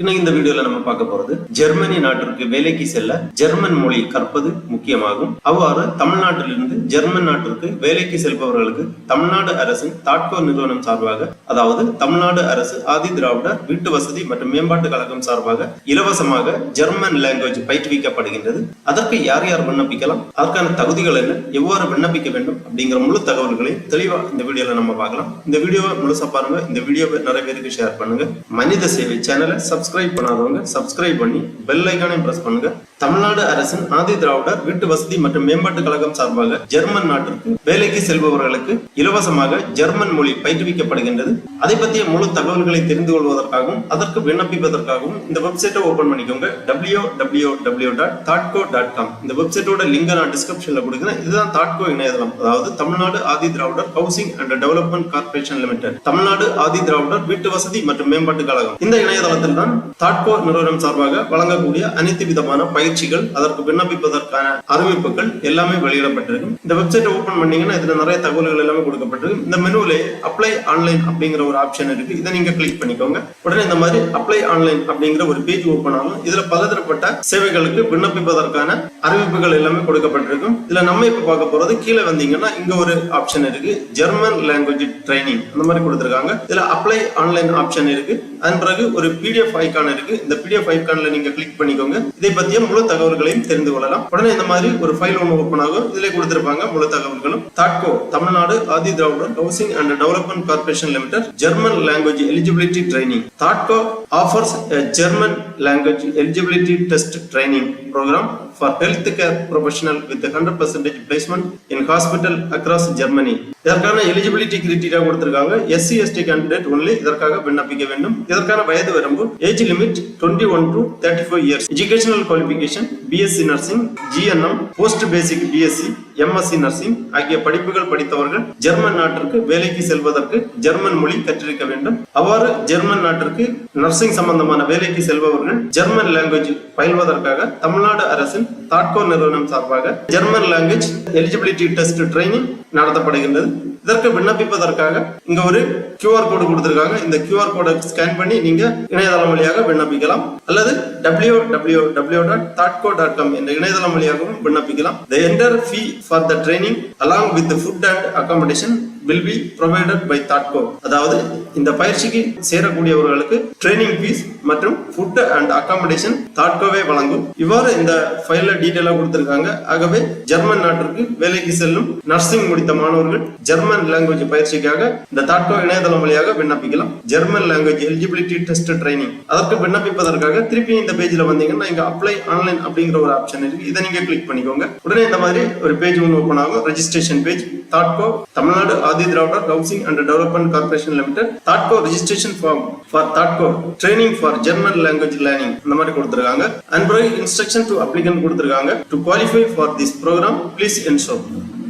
இன்னைக்கு இந்த வீடியோல நம்ம பார்க்க போறது ஜெர்மனி நாட்டிற்கு வேலைக்கு செல்ல ஜெர்மன் மொழி கற்பது முக்கியமாகும். அவ்வாறு தமிழ்நாட்டிலிருந்து ஜெர்மன் நாட்டிற்கு வேலைக்கு செல்பவர்களுக்கு தமிழ்நாடு அரசின் தாட்கோ நிறுவனம் சார்பாக அதாவது தமிழ்நாடு அரசு ஆதி திராவிடர் வீட்டு வசதி மற்றும் மேம்பாட்டு கழகம் சார்பாக இலவசமாக ஜெர்மன் லாங்குவேஜ் பயிற்றுவிக்கப்படுகின்றது. அதற்கு யார் யார் விண்ணப்பிக்கலாம்? அதற்கான தகுதிகள் என்ன? எவ்வாறு விண்ணப்பிக்க வேண்டும்? அப்படிங்கிற முழு தகவல்களை தெளிவா இந்த வீடியோல நம்ம பார்க்கலாம். இந்த வீடியோவை முழுசா பாருங்க. இந்த வீடியோவை நிறைய பேருக்கு ஷேர் பண்ணுங்க. மனித சேவை சேனலை சப்ஸ்கிரைப் பண்ணாதவங்க சப்ஸ்கிரைப் பண்ணி பெல் ஐக்கானையும் ப்ரெஸ் பண்ணுங்க. தமிழ்நாடு அரசின் ஆதி திராவிடர் வீட்டு வசதி மற்றும் மேம்பாட்டு கழகம் சார்பாக ஜெர்மன் நாட்டிற்கு வேலைக்கு செல்பவர்களுக்கு இலவசமாக ஜெர்மன் மொழி பயிற்றுவிக்கப்படுகின்றது. அதை பற்றிய முழு தகவல்களை தெரிந்து கொள்வதற்காகவும் அதற்கு விண்ணப்பிப்பதற்காகவும் இந்த வெப்சைட்டை ஓபன் பண்ணிக்கோங்க. டபிள்யூ டபிள்யூ டபிள்யூ டாட் தாட்கோ டாட் காம் இந்த வெப்சைட்டோட லிங்க் நான் டிஸ்கிரிப்ஷன்ல கொடுக்குறேன். இதுதான் தாட்கோ இணையதளம். அதாவது Tamil Nadu Adi Dravidar housing and development corporation limited Tamil Nadu Adi Dravidar வீட்டு வசதி மற்றும் மேம்பாட்டு கழகம். இந்த இணையதளத்தில் தான் தாட்கோ நிறுவனம் சார்பாக வழங்கக்கூடிய அனைத்து விதமான பயிர் பயிற்சிகள் அதற்கு விண்ணப்பிப்பதற்கான அறிவிப்புகள் எல்லாமே வெளியிடப்பட்டிருக்கும். இந்த வெப்சைட்டை ஓபன் பண்ணீங்கன்னா இதுல நிறைய தகவல்கள் எல்லாமே கொடுக்கப்பட்டிருக்கு இந்த மெனுவிலே அப்ளை ஆன்லைன் அப்படிங்கிற ஒரு ஆப்ஷன் இருக்கு. இதை நீங்க கிளிக் பண்ணிக்கோங்க. உடனே இந்த மாதிரி அப்ளை ஆன்லைன் அப்படிங்கிற ஒரு பேஜ் ஓபன் ஆகும். இதுல பலதரப்பட்ட சேவைகளுக்கு விண்ணப்பிப்பதற்கான அறிவிப்புகள் எல்லாமே கொடுக்கப்பட்டிருக்கும். இதுல நம்ம இப்ப பார்க்க போறது கீழே வந்தீங்கன்னா இங்க ஒரு ஆப்ஷன் இருக்கு. ஜெர்மன் லாங்குவேஜ் ட்ரைனிங் அந்த மாதிரி கொடுத்துருக்காங்க. இதுல அப்ளை ஆன்லைன் ஆப்ஷன் இருக்கு. அதன் பிறகு ஒரு பிடிஎஃப் ஐக்கான் இருக்கு. இந்த பிடிஎஃப் ஐக்கான்ல நீங்க கிளிக் பண்ணிக்கோங்க. இதை பத்திய முழு தகவல்களையும் தெரிந்து கொள்ளலாம். உடனே இந்த மாதிரி ஒரு ஃபைல் ஒன்று ஓப்பன் ஆகும். இதுல கொடுத்திருப்பாங்க முழு தகவல்களும். தாட்கோ Tamil Nadu Adi Dravidar housing and development corporation limited German language eligibility training தாட்கோ offers German language eligibility test training program for healthcare professional with 100% placement in hospital across Germany. இதற்கான எலிஜிபிலிட்டி கிரிட்டீரியா கொடுத்திருக்காங்க. எஸ்சி எஸ்டி கேண்டிடேட் ஒன்லி இதற்காக விண்ணப்பிக்க வேண்டும். இதற்கான வயது வரம்பு age limit twenty one to thirty five years educational qualification BSc nursing GNM post basic BSc MSc nursing ஆகிய படிப்புகள் படித்தவர்கள் ஜெர்மன் நாட்டிற்கு வேலைக்கு செல்வதற்கு ஜெர்மன் மொழி கற்றிருக்க வேண்டும். அவ்வாறு ஜெர்மன் நாட்டிற்கு நர்சிங் சம்பந்தமான வேலைக்கு செல்பவர்கள் ஜெர்மன் லாங்குவேஜ் பயில்வதற்காக தமிழ்நாடு அரசின் தாட்கோ நிறுவனம் சார்பாக German language eligibility test training நடத்தப்படுகின்றது. இதற்கு விண்ணப்பிப்பதற்காக இங்க ஒரு கியூஆர் கோடு கொடுத்திருக்காங்க. இந்த கியூஆர் கோடை ஸ்கேன் பண்ணி நீங்க இணையதளம் வழியாக விண்ணப்பிக்கலாம். அல்லது டபிள்யூ டபிள்யூ டபிள்யூ டாட் தாட்கோ டாட் காம் என்ற இணையதளம் வழியாகவும் விண்ணப்பிக்கலாம். The entire fee for the training along with food and accommodation will be provided by தாட்கோ அதாவது இந்த பயிற்சிக்கு சேரக்கூடியவர்களுக்கு ட்ரைனிங் ஃபீஸ் மற்றும் ஃபுட் அண்ட் அகாமடேஷன் தாட்கோவே வழங்கும். இவ்வாறு இந்த ஃபைல்ல டீட்டெயிலாக கொடுத்திருக்காங்க. ஆகவே ஜெர்மன் நாட்டிற்கு வேலைக்கு செல்லும் நர்சிங் முடித்த மாணவர்கள் ஜெர்மன் லாங்குவேஜ் பயிற்சிக்காக இந்த தாட்கோ இணையதளம் வழியாக விண்ணப்பிக்கலாம். German language eligibility test training அதற்கு விண்ணப்பிப்பதற்காக திருப்பி இந்த பேஜ்ல வந்தீங்கன்னா இங்க அப்ளை ஆன்லைன் அப்படிங்கிற ஒரு ஆப்ஷன் இருக்கு. இதை நீங்க கிளிக் பண்ணிக்கோங்க. உடனே இந்த மாதிரி ஒரு பேஜ் ஒன்று ஓப்பன் ஆகும். ரெஜிஸ்ட்ரேஷன் பேஜ் தாட்கோ Tamil Nadu Adi Dravidar housing and development corporation limited தாட்கோ registration form for தாட்கோ training for German language learning இந்த மாதிரி கொடுத்துருக்காங்க அண்ட் பிறகு இன்ஸ்ட்ரக்ஷன் டு அப்ளிகன் கொடுத்துருக்காங்க to qualify for this program please ensure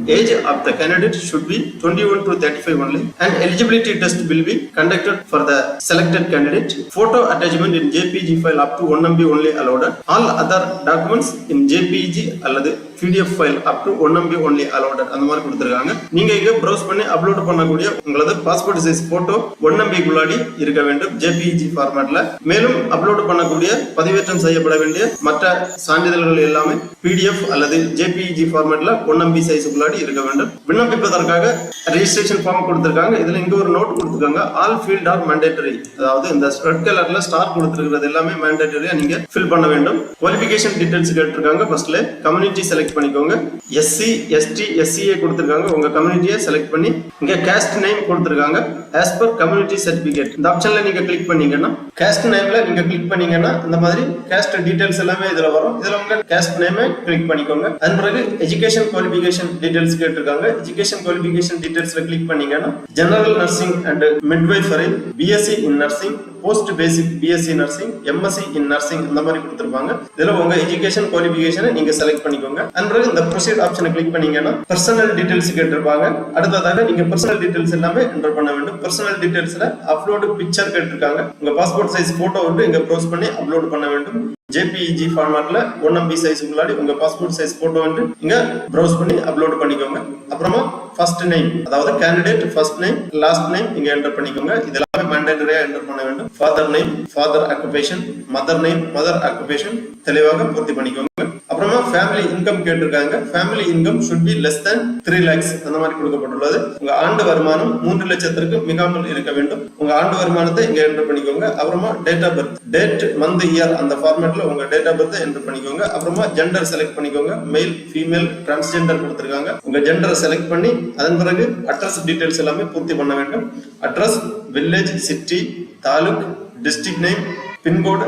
age of the candidate should be 21 to 35 only and eligibility test will be conducted for the selected candidate photo attachment in jpg file up to 1 mb only allowed all other documents in jpg அல்லது PDF file up to one MB only allotted அந்த மாதிரி கொடுத்துருக்காங்க. நீங்க இங்க browse பண்ணி upload பண்ணக்கூடிய உங்களது passport size photo 1 mb குள்ளாடி இருக்க வேண்டும். ஜேபிஇஜி ஃபார்மேட்ல மேலும் அப்லோட் பண்ணக்கூடிய பதிவேற்றம் செய்யப்பட வேண்டிய மற்ற சான்றிதழ்கள் எல்லாமே பிடிஎஃப் அல்லது ஜேபிஜி ஃபார்மேட்ல ஒன் எம்பி சைஸ் குள்ளாடி இருக்க வேண்டும். விண்ணப்பிப்பதற்காக ரெஜிஸ்ட்ரேஷன் ஃபார்ம் கொடுத்துருக்காங்க. இதுல இங்க ஒரு நோட் கொடுத்துருக்காங்க. ஆல் ஃபீல்ட் ஆர் மேண்டேட்டரி அதாவது இந்த ரெட் கலர்ல ஸ்டார் கொடுத்துருக்கிறது எல்லாமே மேண்டேட்டரியா நீங்க ஃபில் பண்ண வேண்டும். குவாலிபிகேஷன் டீடைல்ஸ் கேட்டிருக்காங்க. ஃபர்ஸ்ட்ல கம்யூனிட்டி செலக்ட் பண்ணிக்கோங்க. எஸ்சி எஸ்டி எஸ்சிஏ கொடுத்துருக்காங்க. உங்க கம்யூனிட்டியை செலக்ட் பண்ணி இங்க கேஸ்ட் நேம் கொடுத்துருக்காங்க. ஆஸ் பர் கம்யூனிட்டி சர்டிபிகேட் இந்த ஆப்ஷன்ல நீங்க கிளிக் பண்ணீங்கன்னா கேஸ்ட் நேம்ல நீங்க கிளிக் பண்ணீங்கன்னா இந்த மாதிரி கேஸ்ட் டீடைல்ஸ் எல்லாமே இதுல வரும். இதுல உங்க கேஸ்ட் நேமே கிளிக் பண்ணிக்கோங்க. அதன் பிறகு எஜுகேஷன் குவாலிஃபிகேஷன் டீடைல்ஸ் கேட்டிருக்காங்க. எஜுகேஷன் குவாலிஃபிகேஷன் டீடைல்ஸ்ல கிளிக் பண்ணீங்கன்னா general nursing and midwifery BSc in nursing post basic BSc nursing MSc in nursing இந்த மாதிரி கொடுத்துருப்பாங்க. இதில் உங்க எஜுகேஷன் குவாலிஃபிகேஷனை நீங்கள் செலக்ட் பண்ணிக்கோங்க. அதன் பிறகு இந்த ப்ரொசீட் ஆப்ஷனை கிளிக் பண்ணீங்கன்னா பர்சனல் டீடைல்ஸ் கேட்டிருப்பாங்க. அடுத்ததாக நீங்க பர்சனல் டீடைல்ஸ் எல்லாமே என்டர் பண்ண வேண்டும். பர்சனல் டீடைல்ஸ்ல அப்லோடு பிக்சர் கேட்டிருக்காங்க. உங்க பாஸ்போர்ட் சைஸ் போட்டோ வந்து இங்க ப்ரோஸ் பண்ணி அப்லோட் பண்ண வேண்டும். ஜேபிஇஜி ஃபார்மேட்ல ஒன் எம்பி சைஸ் உள்ளாடி உங்க பாஸ்போர்ட் சைஸ் போட்டோ வந்து இங்க ப்ரௌஸ் பண்ணி அப்லோட் பண்ணிக்கோங்க. அப்புறமா ஃபர்ஸ்ட் நேம் அதாவது candidate first name last name இங்க என்டர் பண்ணிக்கோங்க. இது எல்லாமே மேண்டேட்டரியா என்டர் பண்ண வேண்டும். Father name father occupation mother name mother occupation தெளிவாக பூர்த்தி பண்ணிக்கோங்க. ஃபேமிலி இன்கம் கேட்டிருக்காங்க. Family income should be less than three lakhs அந்த மாதிரி கொடுக்கப்பட்டுள்ளது. உங்க ஆண்டு வருமானம் மூன்று லட்சத்திற்கு மிகாமல் இருக்க வேண்டும். உங்க ஆண்டு வருமானத்தை இங்க என்டர் பண்ணிக்கோங்க. அப்புறமா date of birth date month year அந்த ஃபார்மேட்ல உங்க டேட் ஆஃப் பர்த் என்டர் பண்ணிக்கோங்க. அப்புறமா ஜெண்டர் செலக்ட் பண்ணிக்கோங்க. மெயில் ஃபீமேல் டிரான்ஸ்ஜெண்டர் கொடுத்துருக்காங்க. உங்க ஜெண்டரை செலக்ட் பண்ணி அதன் பிறகு அட்ரஸ் டீடைல்ஸ் எல்லாமே பூர்த்தி பண்ண வேண்டும். Address village city taluk district name pincode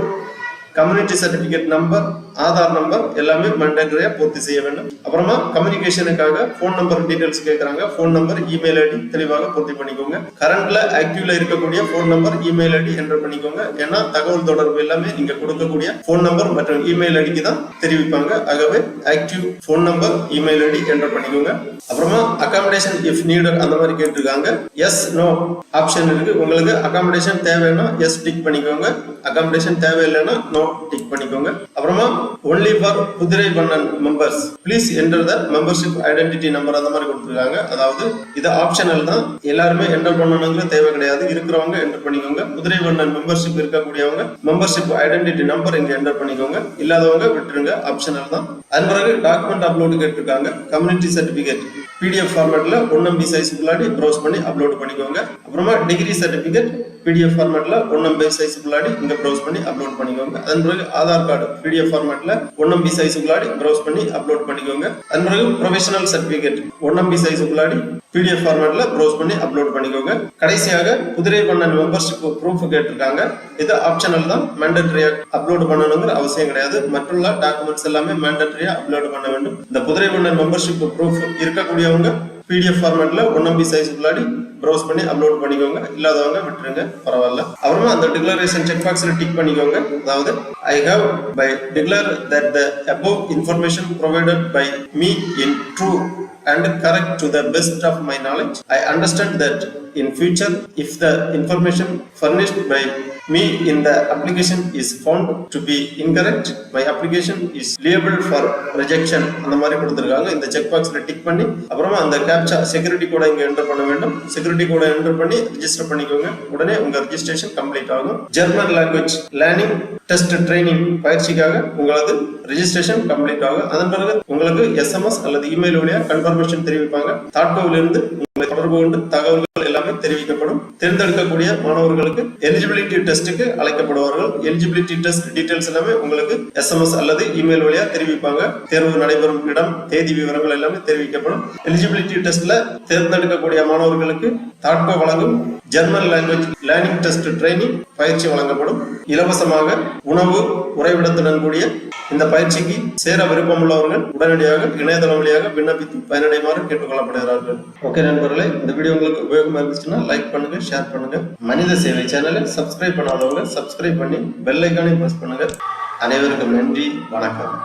community certificate number Aadhaar number எல்லாமே மேண்டேட்டரியா பூர்த்தி செய்ய வேண்டும். அப்புறமா கம்யூனிகேஷனுக்காக ஃபோன் நம்பர் டீடைல்ஸ் கேட்கறாங்க ஃபோன் நம்பர் இமெயில் ஐடி தெளிவாக பூர்த்தி பண்ணிக்கோங்க. கரண்ட்ல ஆக்டிவ்ல இருக்கக்கூடிய phone number email ID enter பண்ணிக்கோங்க. ஏன்னா தகவல் தொடர்பு எல்லாமே நீங்க கொடுக்கக்கூடிய ஃபோன் நம்பர் மற்றும் இமெயில் ஐடிக்கு தான் தெரிவிப்பாங்க. ஆகவே active phone number email ID enter பண்ணிக்கோங்க. அப்புறமா அகாமடேஷன் இஃப் நீடர் அந்த மாதிரி கேட்டிருக்காங்க. எஸ் நோ ஆப்ஷன் இருக்கு. உங்களுக்கு அகாமடேஷன் தேவைன்னா எஸ் டிக் பண்ணிக்கோங்க. அகாமடேஷன் தேவையில்லைன்னா நோ டிக் பண்ணிக்கோங்க. அப்புறமா only for Kuthirai Vannan members please enter the membership identity number அந்த மாதிரி கொடுத்துருக்காங்க. அதாவது இது ஆப்ஷனல் தான். எல்லாருமே என்டர் பண்ணணுங்கிற தேவை கிடையாது. இருக்கிறவங்க என்டர் பண்ணிக்கோங்க. குதிரை வண்ணன் மெம்பர்ஷிப் இருக்கக்கூடியவங்க மெம்பர்ஷிப் ஐடென்டிட்டி நம்பர் இங்க என்டர் பண்ணிக்கோங்க. இல்லாதவங்க விட்டுருங்க. ஆப்ஷனல் தான். அதன் பிறகு டாக்குமெண்ட் அப்லோடு கேட்டிருக்காங்க. கம்யூனிட்டி சர்டிபிகேட் பிடிஎஃப் ஃபார்மேட்ல ஒன் எம்பி சைஸ் பிள்ளாடி ப்ரௌஸ் பண்ணி அப்லோட் பண்ணிக்கோங்க. அப்புறமா டிகிரி சர்டிபிகேட் பிடிஎஃப் ஃபார்மேட்ல ஒன் எம்பி சைஸ் உள்ளாடி இங்க ப்ரௌஸ் பண்ணி அப்லோட் பண்ணிக்கோங்க. அதன் பிறகு ஆதார் கார்டு பிடிஎஃப் ஃபார்மேட்ல ஒன் எம்பி சைஸ் உள்ளாடி ப்ரௌஸ் பண்ணி அப்லோட் பண்ணிக்கோங்க. அதன் பிறகு professional certificate one MB size உள்ளாடி பிடிஎஃப் ஃபார்மேட்ல ப்ரௌஸ் பண்ணி அப்லோட் பண்ணிக்கோங்க. கடைசியாக குதிரை பண்ண மெம்பர்ஷிப் ப்ரூஃப் கேட்டிருக்காங்க. இது ஆப்ஷனல் தான் மேண்டட்ரியா அப்லோட் பண்ணணுங்கிற அவசியம் கிடையாது. மற்றுள்ள டாக்குமெண்ட்ஸ் எல்லாமே மேண்டட்ரியா அப்லோட் பண்ண வேண்டும். இந்த குதிரை பண்ண மெம்பர்ஷிப் ப்ரூஃப் இருக்கக்கூடியவங்க பிடிஎஃப் ஃபார்மேட்ல ஒன் எம்பி சைஸ் உள்ளாடி ப்ரௌஸ் பண்ணி அப்லோட் பண்ணிக்கோங்க. இல்லாதவங்க விட்டுருங்க பரவாயில்ல. அப்புறமா அந்த டிக்ளரேஷன் செக் பாக்ஸ்ல டிக் பண்ணிக்கோங்க. அதாவது I hereby declare that the above information provided by me in true and correct to the best of my knowledge I understand that in future if the information furnished by me in the application is found to be incorrect, my application is labeled for rejection. அந்த மாதிரி கொடுத்துருக்காங்க. இந்த check பாக்ஸ்ல tick பண்ணி அப்புறமா அந்த captcha security கூட இங்க என்டர் பண்ண வேண்டும். செக்யூரிட்டி கூட என்டர் பண்ணி ரிஜிஸ்டர் பண்ணிக்கோங்க. உடனே உங்க ரிஜிஸ்ட்ரேஷன் கம்ப்ளீட் ஆகும். German language learning test training பயிற்சிக்காக உங்களது ரிஜிஸ்ட்ரேஷன் கம்ப்ளீட் ஆகும். அதன் பிறகு உங்களுக்கு எஸ்எம்எஸ் அல்லது இமெயில் வழியாக கன்ஃபர்மேஷன் தெரிவிப்பாங்க. தாட்கோவிலிருந்து கொண்டு தகவல்கள் எல்லாமே தெரிவிக்கப்படும். தேர்ந்தெடுக்கக்கூடிய மாணவர்களுக்கு எலிஜிபிலிட்டி டெஸ்ட்டுக்கு அழைக்கப்படுவார்கள். எலிஜிபிலிட்டி டெஸ்ட் டீடைல்ஸ் எல்லாமே உங்களுக்கு எஸ்எம்எஸ் அல்லது இமெயில் வழியா தெரிவிப்பாங்க. தேர்வு நடைபெறும் இடம் தேதி விவரங்கள் எல்லாமே தெரிவிக்கப்படும். எலிஜிபிலிட்டி டெஸ்ட்ல தேர்ந்தெடுக்கக்கூடிய மாணவர்களுக்கு தாட்கோ வழங்கும் German language learning test training பயிற்சி வழங்கப்படும். இலவசமாக உணவு உறைவிடத்துடன் கூடிய இந்த பயிற்சிக்கு சேர விருப்பமுள்ளவர்கள் உடனடியாக இணையதளம் வழியாக விண்ணப்பித்து பயனடைமாறு கேட்டுக்கொள்ளப்படுகிறார்கள். ஓகே நண்பர்களே இந்த வீடியோ உங்களுக்கு உபயோகமா இருந்துச்சுன்னா லைக் பண்ணுங்க ஷேர் பண்ணுங்க. மனித சேவை சேனலை சப்ஸ்கிரைப் பண்ணாதவங்க சப்ஸ்கிரைப் பண்ணி பெல் ஐக்கானை பிரஸ் பண்ணுங்க. அனைவருக்கும் நன்றி வணக்கம்.